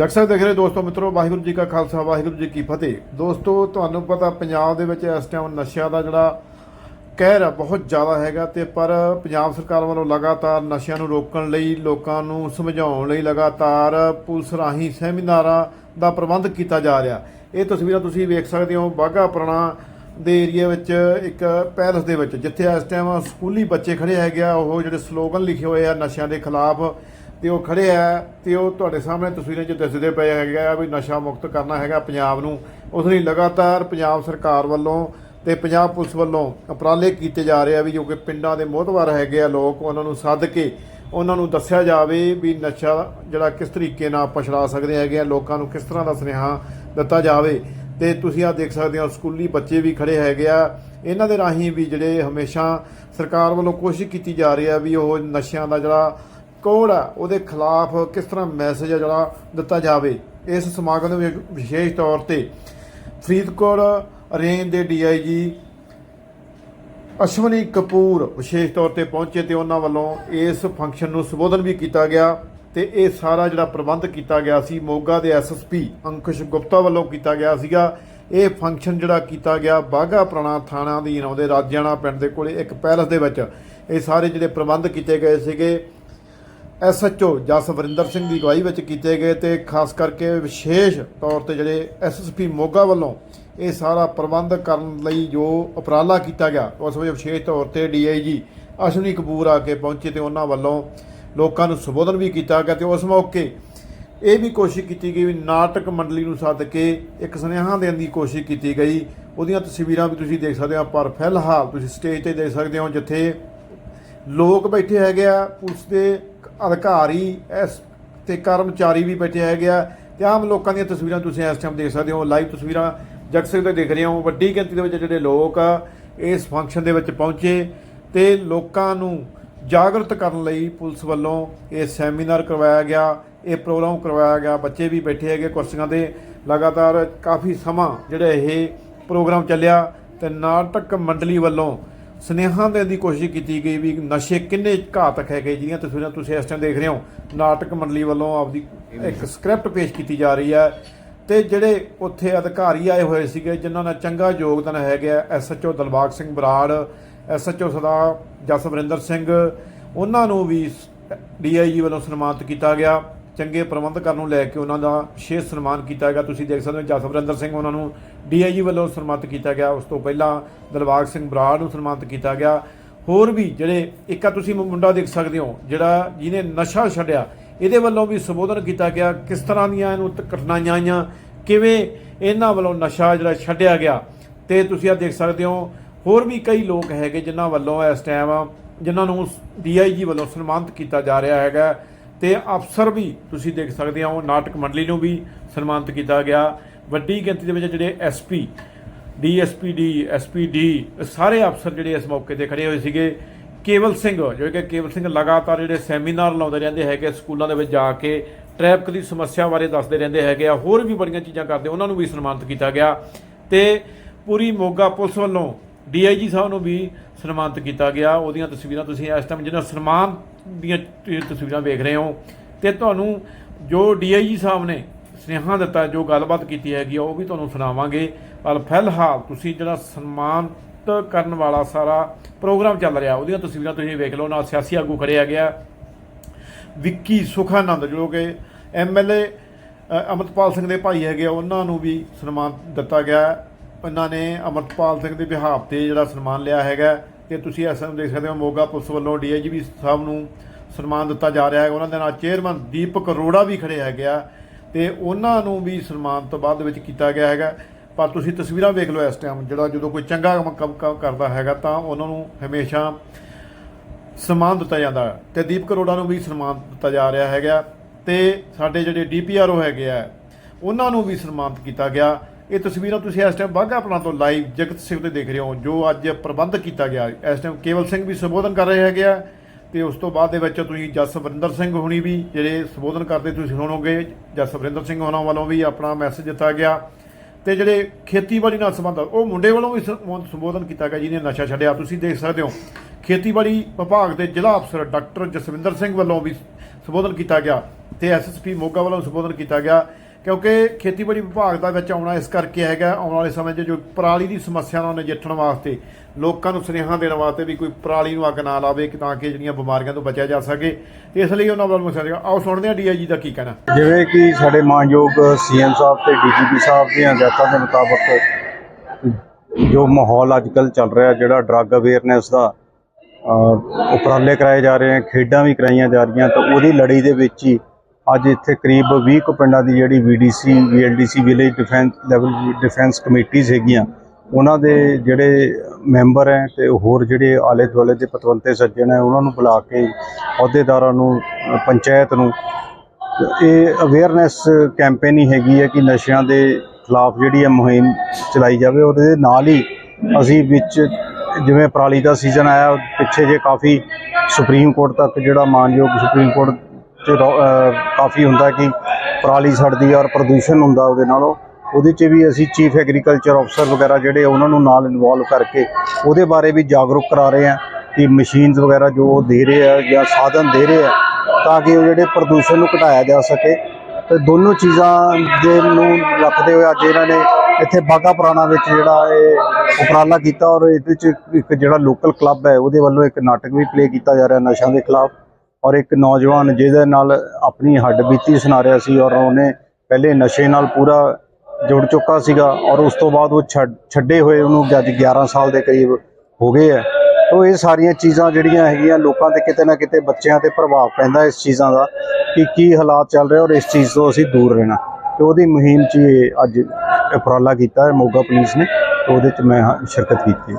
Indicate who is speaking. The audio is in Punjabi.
Speaker 1: ਜਗ ਸਾਹਿਬ ਦੇਖ ਰਹੇ ਦੋਸਤੋ ਮਿੱਤਰੋ, ਵਾਹਿਗੁਰੂ ਜੀ ਕਾ ਖਾਲਸਾ, ਵਾਹਿਗੁਰੂ ਜੀ ਕੀ ਫਤਿਹ। ਦੋਸਤੋ, ਤੁਹਾਨੂੰ ਪਤਾ ਪੰਜਾਬ ਦੇ ਵਿੱਚ ਇਸ ਟਾਈਮ ਨਸ਼ਿਆਂ ਦਾ ਜਿਹੜਾ ਕਹਿਰ ਆ, ਬਹੁਤ ਜ਼ਿਆਦਾ ਹੈਗਾ ਤੇ ਪਰ ਪੰਜਾਬ ਸਰਕਾਰ ਵੱਲੋਂ ਲਗਾਤਾਰ ਨਸ਼ਿਆਂ ਨੂੰ ਰੋਕਣ ਲਈ, ਲੋਕਾਂ ਨੂੰ ਸਮਝਾਉਣ ਲਈ ਲਗਾਤਾਰ ਪੁਲਿਸ ਰਾਹੀਂ ਸੈਮੀਨਾਰਾਂ ਦਾ ਪ੍ਰਬੰਧ ਕੀਤਾ ਜਾ ਰਿਹਾ। ਇਹ ਤਸਵੀਰਾਂ ਤੁਸੀਂ ਵੇਖ ਸਕਦੇ ਹੋ ਬਾਘਾ ਪੁਰਾਣਾ ਦੇ ਏਰੀਆ ਵਿੱਚ ਇੱਕ ਪੈਲਸ ਦੇ ਵਿੱਚ, ਜਿੱਥੇ ਇਸ ਟਾਈਮ ਸਕੂਲੀ ਬੱਚੇ ਖੜੇ ਹੈਗੇ ਆ। ਉਹ ਜਿਹੜੇ ਸਲੋਗਨ ਲਿਖੇ ਹੋਏ ਆ ਨਸ਼ਿਆਂ ਦੇ ਖਿਲਾਫ ਤੇ ਉਹ ਖੜੇ ਆ ਤੇ ਉਹ ਤੁਹਾਡੇ ਸਾਹਮਣੇ ਤਸਵੀਰਾਂ 'ਚ ਦਿਸਦੇ ਪਏ ਹੈਗੇ ਆ ਵੀ ਨਸ਼ਾ ਮੁਕਤ ਕਰਨਾ ਹੈਗਾ ਪੰਜਾਬ ਨੂੰ। ਉਸ ਲਈ ਲਗਾਤਾਰ ਪੰਜਾਬ ਸਰਕਾਰ ਵੱਲੋਂ ਤੇ ਪੰਜਾਬ ਪੁਲਿਸ ਵੱਲੋਂ ਉਪਰਾਲੇ ਕੀਤੇ ਜਾ ਰਹੇ ਆ ਵੀ ਜੋ ਕਿ ਪਿੰਡਾਂ ਦੇ ਮੋਹਤਵਾਰ ਹੈਗੇ ਆ ਲੋਕ, ਉਹਨਾਂ ਨੂੰ ਸੱਦ ਕੇ ਉਹਨਾਂ ਨੂੰ ਦੱਸਿਆ ਜਾਵੇ ਵੀ ਨਸ਼ਾ ਜਿਹੜਾ ਕਿਸ ਤਰੀਕੇ ਨਾਲ ਆਪਾਂ ਛੁਡਾ ਸਕਦੇ ਹੈਗੇ ਆ, ਲੋਕਾਂ ਨੂੰ ਕਿਸ ਤਰ੍ਹਾਂ ਦਾ ਸੁਨੇਹਾ ਦਿੱਤਾ ਜਾਵੇ। ਤੇ ਤੁਸੀਂ ਆ ਦੇਖ ਸਕਦੇ ਹੋ, ਸਕੂਲੀ ਬੱਚੇ ਵੀ ਖੜੇ ਹੈਗੇ ਆ। ਇਹਨਾਂ ਦੇ ਰਾਹੀਂ ਵੀ ਜਿਹੜੇ ਹਮੇਸ਼ਾ ਸਰਕਾਰ ਵੱਲੋਂ ਕੋਸ਼ਿਸ਼ ਕੀਤੀ ਜਾ ਰਹੀ ਹੈ ਵੀ ਉਹ ਨਸ਼ਿਆਂ ਦਾ ਜਿਹੜਾ ਕੋਡ ਆ ਉਹਦੇ ਖਿਲਾਫ ਕਿਸ ਤਰ੍ਹਾਂ ਮੈਸੇਜ ਆ ਜਿਹੜਾ ਦਿੱਤਾ ਜਾਵੇ? ਇਸ ਸਮਾਗਮ ਦੇ ਵਿੱਚ ਵਿਸ਼ੇਸ਼ ਤੌਰ ਤੇ ਫਰੀਦਕੋਟ ਰੇਂਜ ਦੇ ਡੀਆਈਜੀ ਅਸ਼ਵਨੀ ਕਪੂਰ ਵਿਸ਼ੇਸ਼ ਤੌਰ ਤੇ ਪਹੁੰਚੇ ਤੇ ਉਹਨਾਂ ਵੱਲੋਂ ਇਸ ਫੰਕਸ਼ਨ ਨੂੰ ਸੰਬੋਧਨ ਵੀ ਕੀਤਾ ਗਿਆ ਤੇ ਇਹ ਸਾਰਾ ਜਿਹੜਾ ਪ੍ਰਬੰਧ ਕੀਤਾ ਗਿਆ ਸੀ, ਮੋਗਾ ਦੇ ਐਸਐਸਪੀ ਅੰਕੁਸ਼ ਗੁਪਤਾ ਵੱਲੋਂ ਕੀਤਾ ਗਿਆ ਸੀਗਾ। ਇਹ ਫੰਕਸ਼ਨ ਜਿਹੜਾ ਕੀਤਾ ਗਿਆ ਬਾਗਾ ਪੁਰਾਣਾ ਥਾਣਾ ਅਧੀਨ ਆਉਂਦੇ ਰਾਜਿਆਣਾ ਪਿੰਡ ਦੇ ਕੋਲੇ ਇੱਕ ਪੈਲਸ ਦੇ ਵਿੱਚ। ਇਹ ਸਾਰੇ ਜਿਹੜੇ ਪ੍ਰਬੰਧ ਕੀਤੇ ਗਏ ਸੀਗੇ। ਐਸਐਚਓ ਜਸ ਵਰਿੰਦਰ ਸਿੰਘ ਦੀ ਅਗਵਾਈ ਵਿੱਚ ਕੀਤੇ ਗਏ ਤੇ ਖਾਸ ਕਰਕੇ ਵਿਸ਼ੇਸ਼ ਤੌਰ ਤੇ ਜਿਹੜੇ ਐਸਐਸਪੀ ਮੋਗਾ ਵੱਲੋਂ ਇਹ ਸਾਰਾ ਪ੍ਰਬੰਧ ਕਰਨ ਲਈ ਜੋ ਉਪਰਾਲਾ ਕੀਤਾ ਗਿਆ, ਉਸ ਵਿੱਚ ਵਿਸ਼ੇਸ਼ ਤੌਰ ਤੇ ਡੀਆਈਜੀ ਅਸ਼ਵਨੀ ਕਪੂਰ ਆ ਕੇ ਪਹੁੰਚੇ ਤੇ ਉਹਨਾਂ ਵੱਲੋਂ ਲੋਕਾਂ ਨੂੰ ਸੰਬੋਧਨ ਵੀ ਕੀਤਾ ਗਿਆ ਤੇ ਉਸ ਮੌਕੇ ਇਹ ਵੀ ਕੋਸ਼ਿਸ਼ ਕੀਤੀ ਗਈ ਵੀ ਨਾਟਕ ਮੰਡਲੀ ਨੂੰ ਸੱਦ ਕੇ ਇੱਕ ਸੁਨੇਹਾ ਦੇਣ ਦੀ ਕੋਸ਼ਿਸ਼ ਕੀਤੀ ਗਈ। ਉਹਦੀਆਂ ਤਸਵੀਰਾਂ ਵੀ ਤੁਸੀਂ ਦੇਖ ਸਕਦੇ ਹੋ, ਪਰ ਫਿਲਹਾਲ ਤੁਸੀਂ ਸਟੇਜ ਤੇ ਦੇਖ ਸਕਦੇ ਹੋ ਜਿੱਥੇ ਲੋਕ ਬੈਠੇ ਹੈਗੇ ਆ, ਪੁਲਿਸ ਦੇ ਅਧਿਕਾਰੀ, ਐਸ ਤੇ ਕਰਮਚਾਰੀ ਵੀ ਬੈਠੇ ਹੈਗੇ ਆ ਤੇ ਆਮ ਲੋਕਾਂ ਦੀਆਂ ਤਸਵੀਰਾਂ ਤੁਸੀਂ ਇਸ ਟਾਈਮ ਦੇਖ ਸਕਦੇ ਹੋ ਲਾਈਵ ਤਸਵੀਰਾਂ ਜਗ 'ਤੇ ਦੇਖ ਰਹੇ ਹੋ, ਵੱਡੀ ਗਿਣਤੀ ਦੇ ਵਿੱਚ ਜਿਹੜੇ ਲੋਕ ਆ, ਇਸ ਫੰਕਸ਼ਨ ਦੇ ਵਿੱਚ ਪਹੁੰਚੇ ਤੇ ਲੋਕਾਂ ਨੂੰ ਜਾਗਰਤ ਕਰਨ ਲਈ ਪੁਲਿਸ ਵੱਲੋਂ ਇਹ ਸੈਮੀਨਾਰ ਕਰਵਾਇਆ ਗਿਆ, ਇਹ ਪ੍ਰੋਗਰਾਮ ਕਰਵਾਇਆ ਗਿਆ, ਬੱਚੇ ਵੀ ਬੈਠੇ ਹੈਗੇ ਕੁਰਸੀਆਂ ਦੇ ਲਗਾਤਾਰ ਕਾਫੀ ਸਮਾਂ ਜਿਹੜਾ ਇਹ ਪ੍ਰੋਗਰਾਮ ਚੱਲਿਆ ਤੇ ਨਾਟਕ ਮੰਡਲੀ ਵੱਲੋਂ ਸੁਨੇਹਾ ਦੇਣ ਦੀ ਕੋਸ਼ਿਸ਼ ਕੀਤੀ ਗਈ ਵੀ ਨਸ਼ੇ ਕਿੰਨੇ ਘਾਤਕ ਹੈਗੇ ਜਿਹੜੀਆਂ ਤਸਵੀਰਾਂ ਤੁਸੀਂ ਇਸ ਟਾਈਮ ਦੇਖ ਰਹੇ ਹੋ। ਨਾਟਕ ਮੰਡਲੀ ਵੱਲੋਂ ਆਪਦੀ ਇੱਕ ਸਕ੍ਰਿਪਟ ਪੇਸ਼ ਕੀਤੀ ਜਾ ਰਹੀ ਹੈ ਤੇ ਜਿਹੜੇ ਉੱਥੇ ਅਧਿਕਾਰੀ ਆਏ ਹੋਏ ਸੀਗੇ, ਜਿਨ੍ਹਾਂ ਦਾ ਚੰਗਾ ਯੋਗਦਾਨ ਹੈਗਾ ਐਸਐਚਓ ਦਲਬਾਗ ਸਿੰਘ ਬਰਾੜ ਐਸਐਚਓ ਸਦਾ ਜਸਵਰਿੰਦਰ ਸਿੰਘ, ਉਹਨਾਂ ਨੂੰ ਵੀ ਡੀਆਈਜੀ ਵੱਲੋਂ ਸਨਮਾਨਿਤ ਕੀਤਾ ਗਿਆ। ਚੰਗੇ ਪ੍ਰਬੰਧ ਕਰਨ ਨੂੰ ਲੈ ਕੇ ਉਹਨਾਂ ਦਾ ਵਿਸ਼ੇਸ਼ ਸਨਮਾਨ ਕੀਤਾ ਗਿਆ। ਤੁਸੀਂ ਦੇਖ ਸਕਦੇ ਹੋ ਜਸਵਰਿੰਦਰ ਸਿੰਘ ਉਹਨਾਂ ਨੂੰ ਡੀਆਈਜੀ ਵੱਲੋਂ ਸਨਮਾਨਿਤ ਕੀਤਾ ਗਿਆ। ਉਸ ਤੋਂ ਪਹਿਲਾਂ ਦਲਬਾਗ ਸਿੰਘ ਬਰਾੜ ਨੂੰ ਸਨਮਾਨਿਤ ਕੀਤਾ ਗਿਆ। ਹੋਰ ਵੀ ਜਿਹੜੇ ਇੱਕ ਆ ਤੁਸੀਂ ਮੁੰਡਾ ਦੇਖ ਸਕਦੇ ਹੋ, ਜਿਹੜਾ ਜਿਹਨੇ ਨਸ਼ਾ ਛੱਡਿਆ, ਇਹਦੇ ਵੱਲੋਂ ਵੀ ਸੰਬੋਧਨ ਕੀਤਾ ਗਿਆ। ਕਿਸ ਤਰ੍ਹਾਂ ਦੀਆਂ ਇਹਨੂੰ ਕਠਿਨਾਈਆਂ ਆਈਆਂ, ਕਿਵੇਂ ਇਹਨਾਂ ਵੱਲੋਂ ਨਸ਼ਾ ਜਿਹੜਾ ਛੱਡਿਆ ਗਿਆ ਤੇ ਤੁਸੀਂ ਆ ਦੇਖ ਸਕਦੇ ਹੋ। ਹੋਰ ਵੀ ਕਈ ਲੋਕ ਹੈਗੇ ਜਿਨ੍ਹਾਂ ਵੱਲੋਂ ਇਸ ਟਾਈਮ ਜਿਨ੍ਹਾਂ ਨੂੰ ਡੀਆਈਜੀ ਵੱਲੋਂ ਸਨਮਾਨਿਤ ਕੀਤਾ ਜਾ ਰਿਹਾ ਹੈਗਾ। ਤੇ ਅਫਸਰ ਵੀ ਤੁਸੀਂ ਦੇਖ ਸਕਦੇ ਹੋ, ਨਾਟਕ ਮੰਡਲੀ ਨੂੰ ਵੀ ਸਨਮਾਨਿਤ ਕੀਤਾ ਗਿਆ। ਵੱਡੀ ਗਿਣਤੀ ਦੇ ਵਿੱਚ ਜਿਹੜੇ ਐਸਪੀ ਡੀਐਸਪੀਡੀ ਐਸਪੀਡੀ ਸਾਰੇ ਅਫਸਰ ਜਿਹੜੇ ਇਸ ਮੌਕੇ ਤੇ ਖੜੇ ਹੋਏ ਸੀਗੇ। ਕੇਵਲ ਸਿੰਘ, ਜੋ ਕਿ ਕੇਵਲ ਸਿੰਘ ਲਗਾਤਾਰ ਜਿਹੜੇ ਸੈਮੀਨਾਰ ਲਾਉਂਦੇ ਰਹਿੰਦੇ ਹੈਗੇ, ਸਕੂਲਾਂ ਦੇ ਵਿੱਚ ਜਾ ਕੇ ਟ੍ਰੈਫਿਕ ਦੀ ਸਮੱਸਿਆ ਬਾਰੇ ਦੱਸਦੇ ਰਹਿੰਦੇ ਹੈਗੇ ਆ, ਹੋਰ ਵੀ ਬੜੀਆਂ ਚੀਜ਼ਾਂ ਕਰਦੇ, ਉਹਨਾਂ ਨੂੰ ਵੀ ਸਨਮਾਨਿਤ ਕੀਤਾ ਗਿਆ। ਤੇ ਪੂਰੀ ਮੋਗਾ ਪੁਲਿਸ ਵੱਲੋਂ ਡੀਆਈਜੀ ਸਾਹਿਬ ਨੂੰ ਵੀ ਸਨਮਾਨਿਤ ਕੀਤਾ ਗਿਆ। ਉਹਦੀਆਂ ਤਸਵੀਰਾਂ ਤੁਸੀਂ ਇਸ ਟਾਈਮ ਜਿਹਨਾਂ ਸਨਮਾਨ ਦੀਆਂ ਤਸਵੀਰਾਂ ਵੇਖ ਰਹੇ ਹੋ। ਤੇ ਤੁਹਾਨੂੰ ਜੋ ਡੀਆਈਜੀ ਸਾਹਿਬ ਨੇ ਸੁਨੇਹਾ ਦਿੱਤਾ ਜੋ ਗੱਲਬਾਤ ਕੀਤੀ ਹੈਗੀ ਆ, ਉਹ ਵੀ ਤੁਹਾਨੂੰ ਸੁਣਾਵਾਂਗੇ। ਪਰ ਫਿਲਹਾਲ ਤੁਸੀਂ ਜਿਹੜਾ ਸਨਮਾਨਿਤ ਕਰਨ ਵਾਲਾ ਸਾਰਾ ਪ੍ਰੋਗਰਾਮ ਚੱਲ ਰਿਹਾ ਉਹਦੀਆਂ ਤਸਵੀਰਾਂ ਤੁਸੀਂ ਵੇਖ ਲਓ। ਨਾਲ ਸਿਆਸੀ ਆਗੂ ਖੜੇ ਹੈਗੇ ਆ। ਵਿੱਕੀ ਸੁਖਾਨੰਦ ਜੋ ਕਿ ਐਮਐਲਏ ਅਮਰਤਪਾਲ ਸਿੰਘ ਦੇ ਭਾਈ ਹੈਗੇ ਆ, ਉਹਨਾਂ ਨੂੰ ਵੀ ਸਨਮਾਨ ਦਿੱਤਾ ਗਿਆ। ਇਹਨਾਂ ਨੇ ਅਮਰਤਪਾਲ ਸਿੰਘ ਦੇ ਬਿਹਾਫ ਤੇ ਜਿਹੜਾ ਸਨਮਾਨ ਲਿਆ ਹੈਗਾ। ਤੇ ਤੁਸੀਂ ਇਸ ਨੂੰ ਦੇਖ ਸਕਦੇ ਹੋ ਮੋਗਾ ਪੁਲਿਸ ਵੱਲੋਂ ਡੀਆਈਜੀਪੀ ਸਾਹਿਬ ਨੂੰ ਸਨਮਾਨ ਦਿੱਤਾ ਜਾ ਰਿਹਾ ਹੈ ਉਹਨਾਂ ਦੇ ਨਾਲ ਚੇਅਰਮੈਨ ਦੀਪਕ ਅਰੋੜਾ ਵੀ ਖੜੇ ਹੈਗੇ ਆ ਤੇ ਉਹਨਾਂ ਨੂੰ ਵੀ ਸਨਮਾਨ ਤੋਂ ਬਾਅਦ ਦੇ ਵਿੱਚ ਕੀਤਾ ਗਿਆ ਹੈਗਾ। ਪਰ ਤੁਸੀਂ ਤਸਵੀਰਾਂ ਵੇਖ ਲਓ ਇਸ ਟਾਈਮ ਜਿਹੜਾ ਜਦੋਂ ਕੋਈ ਚੰਗਾ ਕੰਮ ਕੰਮ- ਕੰਮ ਕਰਦਾ ਹੈਗਾ ਤਾਂ ਉਹਨਾਂ ਨੂੰ ਹਮੇਸ਼ਾ ਸਨਮਾਨ ਦਿੱਤਾ ਜਾਂਦਾ ਹੈ। ਤੇ ਦੀਪਕ ਅਰੋੜਾ ਨੂੰ ਵੀ ਸਨਮਾਨ ਦਿੱਤਾ ਜਾ ਰਿਹਾ ਹੈਗਾ। ਤੇ ਸਾਡੇ ਜਿਹੜੇ ਡੀਪੀਆਰਓ ਹੈਗੇ ਆ, ਉਹਨਾਂ ਨੂੰ ਵੀ ਸਨਮਾਨਿਤ ਕੀਤਾ ਗਿਆ। ਇਹ ਤਸਵੀਰਾਂ ਤੁਸੀਂ ਇਸ ਟਾਈਮ ਬਾਘਾ ਪਲਾਂ ਤੋਂ ਲਾਈਵ ਜਗਤ ਸਿੰਘ ਤੇ ਦੇਖ ਰਹੇ ਹੋ, ਜੋ ਅੱਜ ਪ੍ਰਬੰਧ ਕੀਤਾ ਗਿਆ। ਇਸ ਟਾਈਮ ਕੇਵਲ ਸਿੰਘ ਵੀ ਸੰਬੋਧਨ ਕਰ ਰਹੇ ਹੈਗੇ ਆ ਤੇ ਉਸ ਤੋਂ ਬਾਅਦ ਦੇ ਵਿੱਚ ਤੁਸੀਂ ਜਸਵਿੰਦਰ ਸਿੰਘ ਹੁਣੀ ਵੀ ਜਿਹੜੇ ਸੰਬੋਧਨ ਕਰਦੇ ਤੁਸੀਂ ਸੁਣੋਗੇ ਜਸਵਿੰਦਰ ਸਿੰਘ ਹੋਣਾ ਵੱਲੋਂ ਵੀ ਆਪਣਾ ਮੈਸੇਜ ਦਿੱਤਾ ਗਿਆ। ਤੇ ਜਿਹੜੇ ਖੇਤੀਬਾੜੀ ਨਾਲ ਸੰਬੰਧ ਉਹ ਮੁੰਡੇ ਵੱਲੋਂ ਵੀ ਸੰਬੋਧਨ ਕੀਤਾ ਗਿਆ ਜਿਹਨੇ ਨਸ਼ਾ ਛੱਡਿਆ, ਤੁਸੀਂ ਦੇਖ ਸਕਦੇ ਹੋ। ਖੇਤੀਬਾੜੀ ਵਿਭਾਗ ਦੇ ਜ਼ਿਲ੍ਹਾ ਅਫਸਰ ਡਾਕਟਰ ਜਸਵਿੰਦਰ ਸਿੰਘ ਵੱਲੋਂ ਵੀ ਸੰਬੋਧਨ ਕੀਤਾ ਗਿਆ ਤੇ ਐਸਐਸਪੀ ਮੋਗਾ ਵੱਲੋਂ ਸੰਬੋਧਨ ਕੀਤਾ ਗਿਆ। ਕਿਉਂਕਿ ਖੇਤੀਬਾੜੀ ਵਿਭਾਗ ਦਾ ਵਿੱਚ ਆਉਣਾ ਇਸ ਕਰਕੇ ਹੈਗਾ, ਆਉਣ ਵਾਲੇ ਸਮੇਂ 'ਚ ਜੋ ਪਰਾਲੀ ਦੀ ਸਮੱਸਿਆ ਨਾਲ ਨਜਿੱਠਣ ਵਾਸਤੇ, ਲੋਕਾਂ ਨੂੰ ਸੁਨੇਹਾ ਦੇਣ ਵਾਸਤੇ ਵੀ ਕੋਈ ਪਰਾਲੀ ਨੂੰ ਅੱਗ ਨਾ ਲਾਵੇ ਤਾਂ ਕਿ ਜਿਹੜੀਆਂ ਬਿਮਾਰੀਆਂ ਤੋਂ ਬਚਿਆ ਜਾ ਸਕੇ। ਇਸ ਲਈ ਉਹਨਾਂ ਵੱਲੋਂ ਮਸਲਾ ਆਓ ਸੁਣਦੇ ਹਾਂ ਡੀਆਈਜੀ ਦਾ ਕੀ ਕਹਿਣਾ।
Speaker 2: ਜਿਵੇਂ ਕਿ ਸਾਡੇ ਮਾਨਯੋਗ ਸੀਐਮ ਸਾਹਿਬ ਤੇ ਡੀਜੀਪੀ ਸਾਹਿਬ ਦੀਆਂ ਹਦਾਇਤਾਂ ਦੇ ਮੁਤਾਬਕ ਜੋ ਮਾਹੌਲ ਅੱਜਕੱਲ ਚੱਲ ਰਿਹਾ, ਜਿਹੜਾ ਡਰੱਗ ਅਵੇਅਰਨੈਸ ਦਾ ਉਪਰਾਲੇ ਕਰਾਏ ਜਾ ਰਹੇ ਹਨ ਖੇਡਾਂ ਵੀ ਕਰਾਈਆਂ ਜਾ ਰਹੀਆਂ, ਤਾਂ ਉਹਦੀ ਲੜੀ ਦੇ ਵਿੱਚ ਹੀ ਅੱਜ ਇੱਥੇ ਕਰੀਬ 20 ਕੁ ਪਿੰਡਾਂ ਦੀ ਜਿਹੜੀ VDC VLDC village defence level defence ਕਮੇਟੀਆਂ ਹੈਗੀਆਂ, ਉਹਨਾਂ ਦੇ ਜਿਹੜੇ ਮੈਂਬਰ ਹੈ ਤੇ ਹੋਰ ਜਿਹੜੇ ਆਲੇ ਦੁਆਲੇ ਦੇ ਪਤਵੰਤੇ ਸੱਜਣ ਹੈ, ਉਹਨਾਂ ਨੂੰ ਬੁਲਾ ਕੇ ਅਹੁਦੇਦਾਰਾਂ ਨੂੰ, ਪੰਚਾਇਤ ਨੂੰ, ਇਹ ਅਵੇਅਰਨੈਸ ਕੈਂਪੇਨ ਹੀ ਹੈਗੀ ਹੈ ਕਿ ਨਸ਼ਿਆਂ ਦੇ ਖਿਲਾਫ ਜਿਹੜੀ ਹੈ ਮੁਹਿੰਮ ਚਲਾਈ ਜਾਵੇ, ਉਹਦੇ ਨਾਲ ਹੀ ਅਸੀਂ ਵਿੱਚ ਜਿਵੇਂ ਪਰਾਲੀ ਦਾ ਸੀਜ਼ਨ ਆਇਆ, ਪਿੱਛੇ ਜੇ ਕਾਫੀ ਸੁਪਰੀਮ ਕੋਰਟ ਤੱਕ ਜਿਹੜਾ ਮਾਨਯੋਗ ਸੁਪਰੀਮ ਕੋਰਟ ਚ ਕਾਫੀ ਹੁੰਦਾ ਕਿ ਪਰਾਲੀ ਸੜਦੀ ਹੈ ਔਰ ਪ੍ਰਦੂਸ਼ਣ ਹੁੰਦਾ ਉਹਦੇ ਨਾਲੋਂ, ਉਹਦੇ 'ਚ ਵੀ ਅਸੀਂ ਚੀਫ ਐਗਰੀਕਲਚਰ ਅਫਸਰ ਵਗੈਰਾ ਜਿਹੜੇ ਉਹਨਾਂ ਨੂੰ ਨਾਲ ਇਨਵੋਲਵ ਕਰਕੇ ਉਹਦੇ ਬਾਰੇ ਵੀ ਜਾਗਰੂਕ ਕਰਾ ਰਹੇ ਹਾਂ ਕਿ ਮਸ਼ੀਨਸ ਵਗੈਰਾ ਜੋ ਉਹ ਦੇ ਰਹੇ ਆ ਜਾਂ ਸਾਧਨ ਦੇ ਰਹੇ ਆ ਤਾਂ ਕਿ ਉਹ ਜਿਹੜੇ ਪ੍ਰਦੂਸ਼ਣ ਨੂੰ ਘਟਾਇਆ ਜਾ ਸਕੇ। ਤੇ ਦੋਨੋਂ ਚੀਜ਼ਾਂ ਦੇ ਨੂੰ ਰੱਖਦੇ ਹੋਏ ਅੱਜ ਇਹਨਾਂ ਨੇ ਇੱਥੇ ਬਾਗਾ ਪੁਰਾਣਾ ਵਿੱਚ ਜਿਹੜਾ ਇਹ ਉਪਰਾਲਾ ਕੀਤਾ ਔਰ ਇਹਦੇ ਚ ਇੱਕ ਜਿਹੜਾ ਲੋਕਲ ਕਲੱਬ ਹੈ ਉਹਦੇ ਵੱਲੋਂ ਇੱਕ ਨਾਟਕ ਵੀ ਪਲੇ ਕੀਤਾ ਜਾ ਰਿਹਾ ਨਸ਼ਿਆਂ ਦੇ ਖਿਲਾਫ। ਔਰ ਇੱਕ ਨੌਜਵਾਨ ਜਿਹਦੇ ਨਾਲ ਆਪਣੀ ਹੱਡ ਬੀਤੀ ਸੁਣਾ ਰਿਹਾ ਸੀ ਔਰ ਉਹਨੇ ਪਹਿਲੇ ਨਸ਼ੇ ਨਾਲ ਪੂਰਾ ਜੁੜ ਚੁੱਕਾ ਸੀਗਾ ਔਰ ਉਸ ਤੋਂ ਬਾਅਦ ਉਹ ਛੱਡ- ਛੱਡੇ ਹੋਏ ਉਹਨੂੰ ਅੱਜ 11 ਸਾਲ ਦੇ ਕਰੀਬ ਹੋ ਗਏ ਹੈ ਤੋ ਇਹ ਸਾਰੀਆਂ ਚੀਜ਼ਾਂ ਜਿਹੜੀਆਂ ਹੈਗੀਆਂ ਲੋਕਾਂ ਤੇ ਕਿਤੇ ਨਾ ਕਿਤੇ ਬੱਚਿਆਂ ਤੇ ਪ੍ਰਭਾਵ ਪੈਂਦਾ ਇਸ ਚੀਜ਼ਾਂ ਦਾ ਕਿ ਕੀ ਹਾਲਾਤ ਚੱਲ ਰਹੇ ਔਰ ਇਸ ਚੀਜ਼ ਤੋਂ ਅਸੀਂ ਦੂਰ ਰਹਿਣਾ। ਤੇ ਉਹਦੀ ਮੁਹਿੰਮ 'ਚ ਅੱਜ ਉਪਰਾਲਾ ਕੀਤਾ ਹੈ ਮੋਗਾ ਪੁਲਿਸ ਨੇ। ਤੇ ਉਹਦੇ 'ਚ ਮੈਂ ਹਾਂ- ਸ਼ਿਰਕਤ ਕੀਤੀ